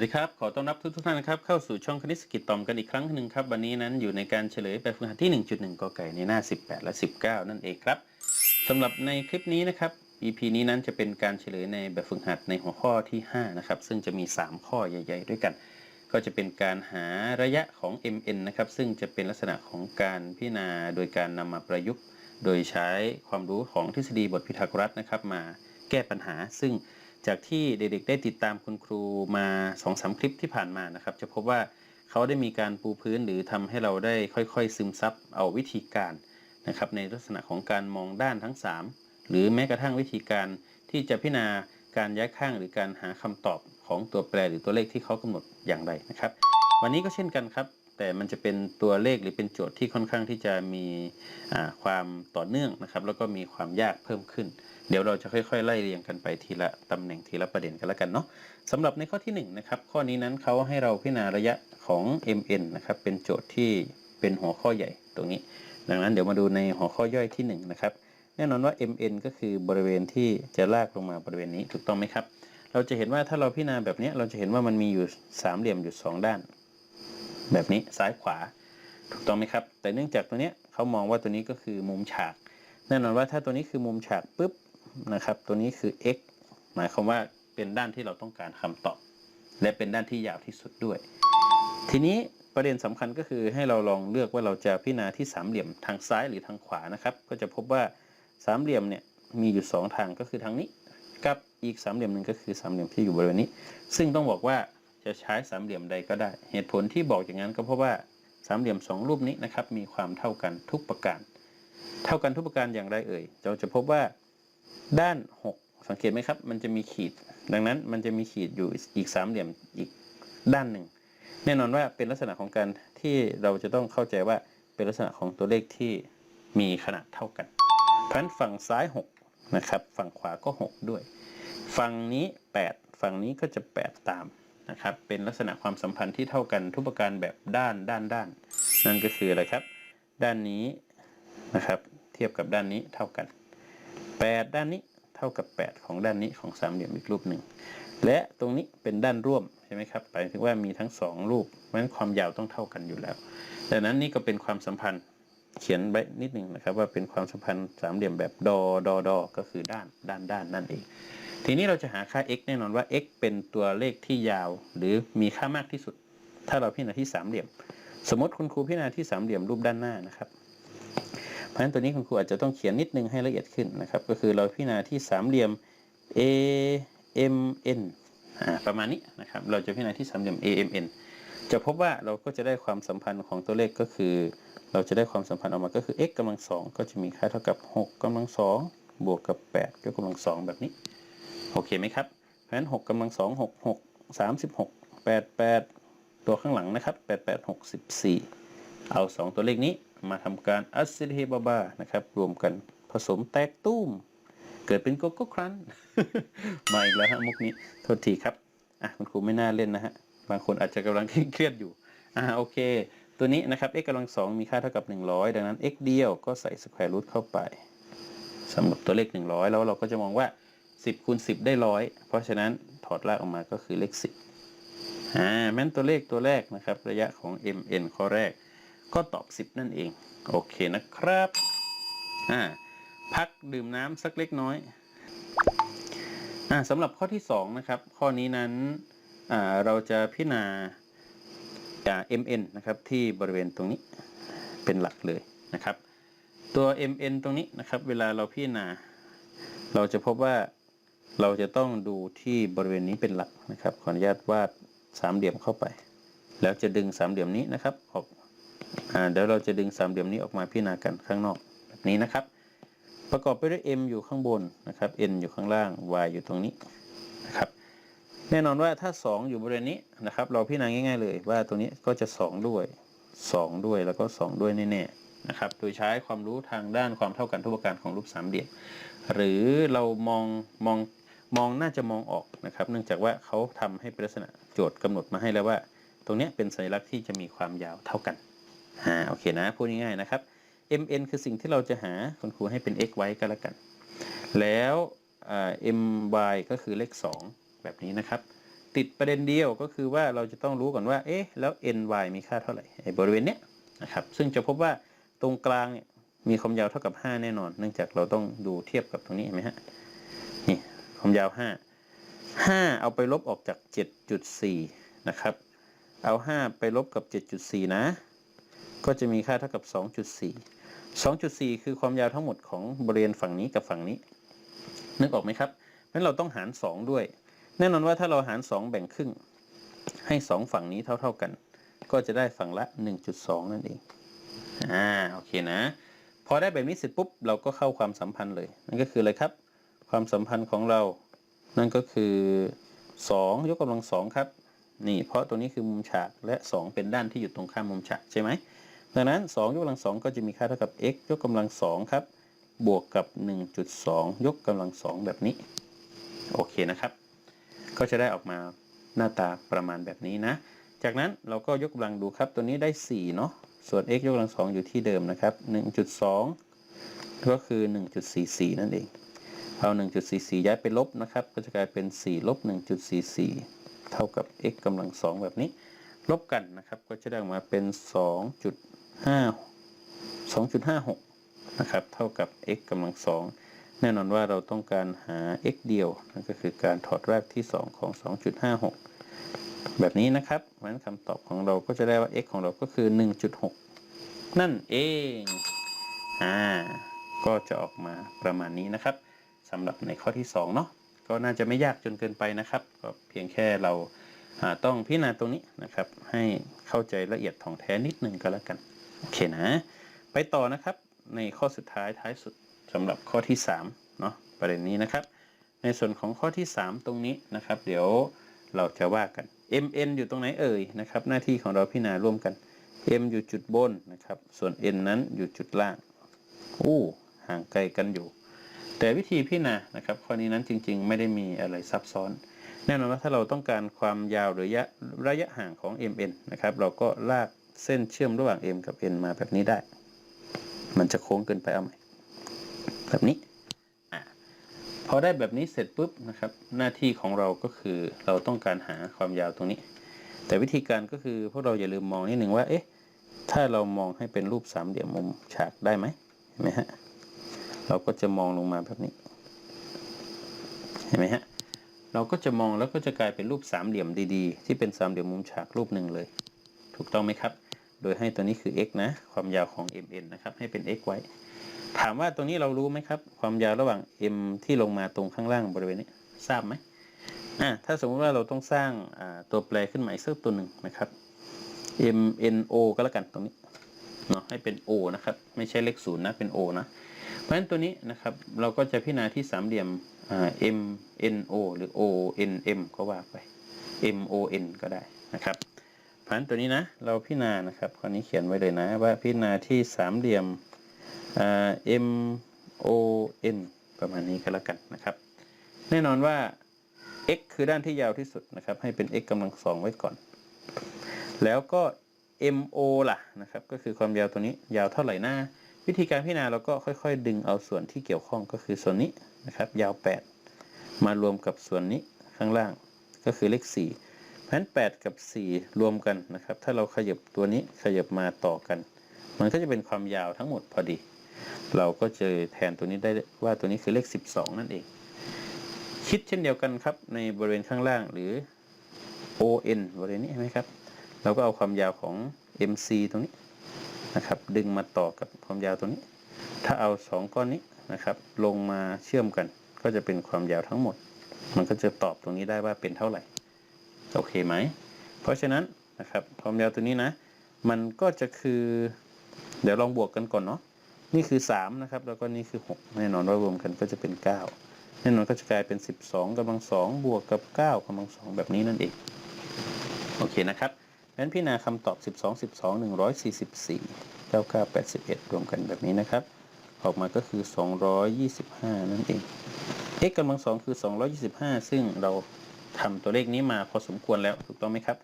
วัสดีครับ ขอต้อนรับทุกทุกท่านนะครับ เข้าสู่ช่องคณิตศกิจตอมกันอีกครั้งหนึ่งครับ วันนี้นั้นอยู่ในการเฉลยแบบฝึกหัดที่ 1.1 กไก่ในหน้า 18 และ 19 นั่นเองครับสำหรับในคลิปนี้นะครับ EP นี้นั้นจะเป็นการเฉลยในแบบฝึกหัดในหัวข้อที่ 5 นะครับ ซึ่งจะมี 3 ข้อใหญ่ ๆ ด้วยกัน ก็จะเป็นการหาระยะของ mn นะครับ ซึ่งจะเป็นลักษณะของการพิจารณาโดยการนำมาประยุกต์ โดยใช้ความรู้ของทฤษฎีบทพิทาโกรัสนะครับมาแก้ปัญหาซึ่ง จากที่เด็กๆได้ติดตามคุณครูมา2อสคลิปที่ผ่านมานะครับ จะพบว่าเขาได้มีการปูพื้นหรือทำให้เราได้ค่อยๆ ซึมซับเอาวิธีการนะครับ ในลักษณะของการมองด้านทั้ง 3 หรือแม้กระทั่งวิธีการที่จะพิจารณาการย้ายข้างหรือการหาคำตอบของตัวแปรหรือตัวเลขที่เขากำหนดอย่างไรนะครับ วันนี้ก็เช่นกันครับ แต่มันจะเป็นตัวเลขหรือเป็นโจทย์ที่ค่อนข้างที่จะมีความต่อเนื่องนะครับ แล้วก็มีความยากเพิ่มขึ้น เดี๋ยวเราจะค่อยๆ ไล่เรียงกันไปทีละตำแหน่งทีละประเด็นกันแล้วกันเนาะสำหรับในข้อที่1นะครับข้อนี้นั้นเขาให้เราพิจารณาระยะของ mn นะครับเป็นโจทย์ที่เป็นหัวข้อใหญ่ตรงนี้ ดังนั้นเดี๋ยวมาดูในหัวข้อย่อยที่1นะครับแน่นอนว่า mn ก็คือบริเวณที่จะลากลงมาบริเวณนี้ถูกต้องไหมครับเราจะเห็นว่าถ้าเราพิจารณาแบบนี้เราจะเห็นว่ามันมีอยู่สามเหลี่ยมอยู่สองด้าน แบบนี้ซ้ายขวาถูกต้องไหมครับ แต่เนื่องจากตัวเนี้ยเขามองว่าตัวนี้ก็คือมุมฉากแน่นอนว่าถ้าตัวนี้คือมุมฉากปุ๊บนะครับ ตัวนี้คือ x หมายความว่าเป็นด้านที่เราต้องการคำตอบ และเป็นด้านที่ยาวที่สุดด้วย ทีนี้ประเด็นสำคัญก็คือให้เราลองเลือกว่าเราจะพิจารณาที่สามเหลี่ยมทางซ้ายหรือทางขวานะครับ ก็จะพบว่าสามเหลี่ยมเนี่ยมีอยู่สองทางก็คือทางนี้ กับอีกสามเหลี่ยมหนึ่งก็คือสามเหลี่ยมที่อยู่บริเวณนี้ ซึ่งต้องบอกว่า จะใช้สามเหลี่ยมใดก็ได้ เหตุผลที่บอกอย่างนั้นก็เพราะว่าสามเหลี่ยมสองรูปนี้นะครับมีความเท่ากันทุกประการ เท่ากันทุกประการอย่างไรเอ่ย เราจะพบว่าด้าน 6 สังเกตไหมครับ มันจะมีขีด ดังนั้นมันจะมีขีดอยู่อีกสามเหลี่ยมอีกด้านหนึ่ง แน่นอนว่าเป็นลักษณะของการที่เราจะต้องเข้าใจว่าเป็นลักษณะของตัวเลขที่มีขนาดเท่ากันเพราะฉะนั้นฝั่งซ้าย 6 นะครับ ฝั่งขวาก็ 6 ด้วย ฝั่งนี้ 8 ฝั่งนี้ก็จะ 8 ตาม นะครับ เป็นลักษณะความสัมพันธ์ที่เท่ากันทุกประการแบบด้านด้านด้าน นั่นก็คืออะไรครับ ด้านนี้นะครับ เทียบกับด้านนี้เท่ากัน 8 ด้านนี้เท่ากับ 8 ของด้านนี้ของสามเหลี่ยมอีกรูปหนึ่ง และตรงนี้เป็นด้านร่วมใช่ไหมครับหมายถึงว่ามีทั้งสองรูปเพราะฉะนั้นความยาวต้องเท่ากันอยู่แล้วดังนั้นนี่ก็เป็นความสัมพันธ์เขียนไว้นิดหนึ่งนะครับว่าเป็นความสัมพันธ์สามเหลี่ยมแบบดอดอดอก็คือด้านด้านด้านนั่นเอง ทีนี้เราจะหาค่า x แน่นอนว่า x เป็นตัวเลขที่ยาว หรือมีค่ามากที่สุด ถ้าเราพิจารณาที่สามเหลี่ยม สมมติคุณครูพิจารณาที่สามเหลี่ยมรูปด้านหน้านะครับ เพราะฉะนั้นตัวนี้คุณครูอาจจะต้องเขียนนิดนึงให้ละเอียดขึ้นนะครับ ก็คือเราพิจารณาที่สามเหลี่ยม a m n ประมาณนี้นะครับ เราจะพิจารณาที่สามเหลี่ยม a m n จะพบว่าเราก็จะได้ความสัมพันธ์ของตัวเลขก็คือ เราจะได้ความสัมพันธ์ออกมาก็คือ x กำลังสองก็จะมีค่าเท่ากับ 6กำลังสองบวกกับ 8 ยกกำลังสองแบบนี้ โอเคไหมครับเพราะฉะนั้น6กำลังสองหกหกสามสิบหกแปดแปดตัวข้างหลังนะครับแปดแปดหกสิบสี่เอา 2 ตัวเลขนี้มาทำการอัสซิลเฮบาบานะครับ รวมกันผสมแตกตุ้ม เกิดเป็นโกโก้ครันมาอีกแล้วฮะมุกนี้โทษทีครับอะคุณครูไม่น่าเล่นนะฮะ บางคนอาจจะกำลังเครียดอยู่อ่าโอเค ตัวนี้นะครับ x กำลังสองมีค่าเท่ากับ 100 ดังนั้น x เดียวก็ใส่สแควร์รูทเข้าไปสำหรับตัวเลข 100 แล้วเราก็จะมองว่า 10คูณ10 ได้ร้อยเพราะฉะนั้นถอดรากออกมาก็คือเลข 10อ่าแม้นตัวเลขตัวแรกนะครับ ระยะของ mn ข้อแรก ก็ตอบ 10 นั่นเอง โอเคนะครับอ่าพักดื่มน้ำสักเล็กน้อยอ่าสำหรับข้อที่ 2 นะครับ ข้อนี้นั้นอ่าเราจะพิจารณา mn นะครับ ที่บริเวณตรงนี้เป็นหลักเลยนะครับ ตัว mn ตรงนี้นะครับ เวลาเราพิจารณาเราจะพบว่า เราจะต้องดูที่บริเวณนี้เป็นหลักนะครับ ขออนุญาตวาดสามเหลี่ยมเข้าไป แล้วจะดึงสามเหลี่ยมนี้นะครับออกอ่าเดี๋ยวเราจะดึงสามเหลี่ยมนี้ออกมาพิจารณากันข้างนอกแบบนี้นะครับ ประกอบไปด้วย m อยู่ข้างบนนะครับ n อยู่ข้างล่าง y อยู่ตรงนี้นะครับแน่นอนว่าถ้า 2 อยู่บริเวณนี้นะครับ เราพิจารณาง่าย ๆ เลยว่าตรงนี้ก็จะ 2 ด้วย 2 ด้วยแล้วก็ 2 ด้วยแน่ๆนะครับ โดยใช้ความรู้ทางด้านความเท่ากันทุกประการของรูปสามเหลี่ยมหรือเรามองมอง มองน่าจะมองออกนะครับ เนื่องจากว่าเขาทำให้เป็นลักษณะโจทย์กำหนดมาให้แล้วว่า ตรงนี้เป็นสัญลักษณ์ที่จะมีความยาวเท่ากันอ่าโอเคนะพูดง่ายๆนะครับ mn คือสิ่งที่เราจะหาคุณครูให้เป็น x ไว้ก็แล้วกัน แล้วอ่ my ก็คือเลข 2 แบบนี้นะครับ ติดประเด็นเดียวก็คือว่าเราจะต้องรู้ก่อนว่า เอ๊ะ แล้ว ny มีค่าเท่าไหร่ไอ้บริเวณเนี้ยนะครับ ซึ่งจะพบว่าตรงกลางเนี่ยมีความยาวเท่ากับ 5 แน่นอน เนื่องจากเราต้องดูเทียบกับตรงนี้เห็นไหมฮะ ความยาว 5 5 เอาไปลบออกจาก 7.4 นะครับ เอา 5 ไปลบกับ 7.4 นะ ก็จะมีค่าเท่ากับ 2.4 2.4 คือความยาวทั้งหมดของบริเวณฝั่งนี้กับฝั่งนี้ นึกออกไหมครับงั้นเราต้องหาร 2 ด้วย แน่นอนว่าถ้าเราหาร 2 แบ่งครึ่ง ให้ 2 ฝั่งนี้เท่า ๆกัน ก็จะได้ฝั่งละ 1.2 นั่นเอง อ่า โอเคนะ พอได้แบบนี้เสร็จปุ๊บ เราก็เข้าความสัมพันธ์เลย นั่นก็คืออะไรครับ ความสัมพันธ์ของเรา นั่นก็คือ 2 ยกกำลังสองครับ นี่เพราะตัวนี้คือมุมฉากและ 2 เป็นด้านที่อยู่ตรงข้ามมุมฉากใช่ไหมดังนั้น 2 ยกกำลังสองก็จะมีค่าเท่ากับ x ยกกำลังสองครับ บวกกับ 1.2 ยกกำลังสองแบบนี้ โอเคนะครับ ก็จะได้ออกมาหน้าตาประมาณแบบนี้นะ จากนั้นเราก็ยกกำลังดูครับ ตัวนี้ได้4เนาะส่วน x ยกกำลังสองอยู่ที่เดิมนะครับ 1.2 ก็คือ 1.44 นั่นเอง เอา 1.44 ย้ายไปลบนะครับ ก็จะกลายเป็น 4 ลบ 1.44 เท่ากับ x กำลังสองแบบนี้ ลบกันนะครับ ก็จะได้ออกมาเป็น 2.5 2.56 นะครับ เท่ากับ x กำลังสองแน่นอนว่าเราต้องการหา x เดียว นั่นก็คือการถอดรากที่ 2 ของ 2.56 แบบนี้นะครับเพราะฉะนั้นคำตอบของเราก็จะได้ว่า x ของเราก็คือ 1.6 นั่นเอง อ่า ก็จะออกมาประมาณนี้นะครับ สำหรับในข้อที่2เนาะก็น่าจะไม่ยากจนเกินไปนะครับก็เพียงแค่เราต้องพิจารณาตรงนี้นะครับ ให้เข้าใจละเอียดถ่องแท้นิดนึงก็แล้วกันโอเคนะ ไปต่อนะครับในข้อสุดท้ายท้ายสุดสำหรับข้อที่3เนาะประเด็นนี้นะครับ ในส่วนของข้อที่ 3 ตรงนี้นะครับ เดี๋ยวเราจะว่ากัน mn อยู่ตรงไหนเอ่ยนะครับหน้าที่ของเราพิจารณาร่วมกัน m อยู่จุดบนนะครับ ส่วน n นั้นอยู่จุดล่างอู้ห่างไกลกันอยู่ แต่วิธีพิจารณานะครับข้อนี้นั้นจริง ๆ ไม่ได้มีอะไรซับซ้อน แน่นอนว่าถ้าเราต้องการความยาวหรือระยะระยะห่างของ mn นะครับเราก็ลากเส้นเชื่อมระหว่าง m กับ n มาแบบนี้ได้ มันจะโค้งเกินไปเอาใหม่แบบนี้อพอได้แบบนี้เสร็จปุ๊บนะครับหน้าที่ของเราก็คือเราต้องการหาความยาวตรงนี้ แต่วิธีการก็คือพวกเราอย่าลืมมองนิดหนึ่งว่าเอ๊ะถ้าเรามองให้เป็นรูปสามเหลี่ยมมุมฉากได้ไหมเห็นไหมฮะ เราก็จะมองลงมาแบบนี้ เห็นไหมฮะ เราก็จะมองแล้วก็จะกลายเป็นรูปสามเหลี่ยมดีๆ ที่เป็นสามเหลี่ยมมุมฉากรูปหนึ่งเลย ถูกต้องไหมครับ โดยให้ตัวนี้คือ x นะ ความยาวของ mn นะครับ ให้เป็น x ไว้ ถามว่าตรงนี้เรารู้ไหมครับ ความยาวระหว่าง m ที่ลงมาตรงข้างล่างบริเวณนี้ ทราบไหมอ่าถ้าสมมติว่าเราต้องสร้างตัวแปรขึ้นมาอีกสักตัวหนึ่งนะครับ m n o ก็แล้วกันตรงนี้เนาะให้เป็น o นะครับ ไม่ใช่เลขศูนย์นะ เป็น o นะ เพราะฉะนั้นตัวนี้นะครับเราก็จะพิจารณาที่สามเหลี่ยม m n o หรือ o n m ก็ว่าไป m o n ก็ได้นะครับเพราะฉะนั้นตัวนี้นะเราพิจารณานะครับข้อนี้เขียนไว้เลยนะว่าพิจารณาที่สามเหลี่ยม M O N ประมาณนี้ก็แล้วกันนะครับ แน่นอนว่า x คือด้านที่ยาวที่สุดนะครับ ให้เป็น x กำลังสองไว้ก่อน แล้วก็ M O ล่ะนะครับ ก็คือความยาวตัวนี้ยาวเท่าไหร่หน้า วิธีการพิจารณาเราก็ค่อย ๆ ดึงเอาส่วนที่เกี่ยวข้องก็คือส่วนนี้นะครับ ยาว 8 มารวมกับส่วนนี้ข้างล่างก็คือเลข4เพราะฉะนั้น8กับ 4 รวมกันนะครับ ถ้าเราขยับตัวนี้ขยับมาต่อกัน มันก็จะเป็นความยาวทั้งหมดพอดี เราก็จะแทนตัวนี้ได้ว่าตัวนี้คือเลข 12 นั่นเอง คิดเช่นเดียวกันครับในบริเวณข้างล่างหรือ ON บริเวณนี้เห็นไหมครับ เราก็เอาความยาวของ MC ตรงนี้ นะครับ ดึงมาต่อกับความยาวตรงนี้ ถ้าเอา 2 ก้อนนี้นะครับ ลงมาเชื่อมกัน ก็จะเป็นความยาวทั้งหมด มันก็จะตอบตรงนี้ได้ว่าเป็นเท่าไหร่ โอเคไหม เพราะฉะนั้นนะครับความยาวตัวนี้นะ มันก็จะคือ เดี๋ยวลองบวกกันก่อนเนาะ นี่คือ 3 นะครับ แล้วก็นี่คือ 6 แน่นอนว่ารวมกันก็จะเป็น 9 แน่นอนก็จะกลายเป็น 12กำลัง2บวกกับ 9กำลัง2แบบนี้นั่นเอง โอเคนะครับ งั้นพี่นาคำตอบ 12 12 144 99 81 รวมกันแบบนี้นะครับ ออกมาก็คือ 225 นั่นเอง x กำลัง2คือ 225 ซึ่งเราทำตัวเลขนี้มาพอสมควรแล้วถูกต้องไหมครับ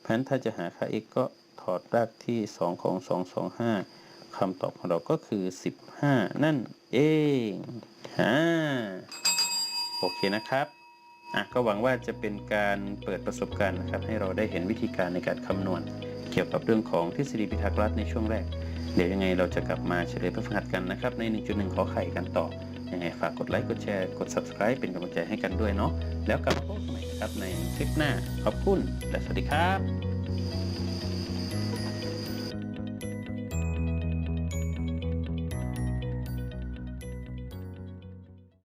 เพราะฉะนั้นถ้าจะหาค่า x ก็ถอดรากที่ 2 ของ 225 คำตอบของเราก็คือ 15 นั่นเองอ่าโอเคนะครับ อะก็หวังว่าจะเป็นการเปิดประสบการณ์นะครับให้เราได้เห็นวิธีการในการคำนวณ เกี่ยวกับเรื่องของทฤษฎีพิทักษ์รัฐในช่วงแรก เดี๋ยวยังไงเราจะกลับมาเฉลยแบบฝึกหัดกันนะครับ ใน 1.1 ขอไข่กันต่อ ยังไงฝากกดไลค์กดแชร์กด subscribe เป็นกำลังใจให้กันด้วยเนาะแล้วกลับมาพบกันใหม่นะครับในคลิปหน้าขอบคุณและสวัสดีครับ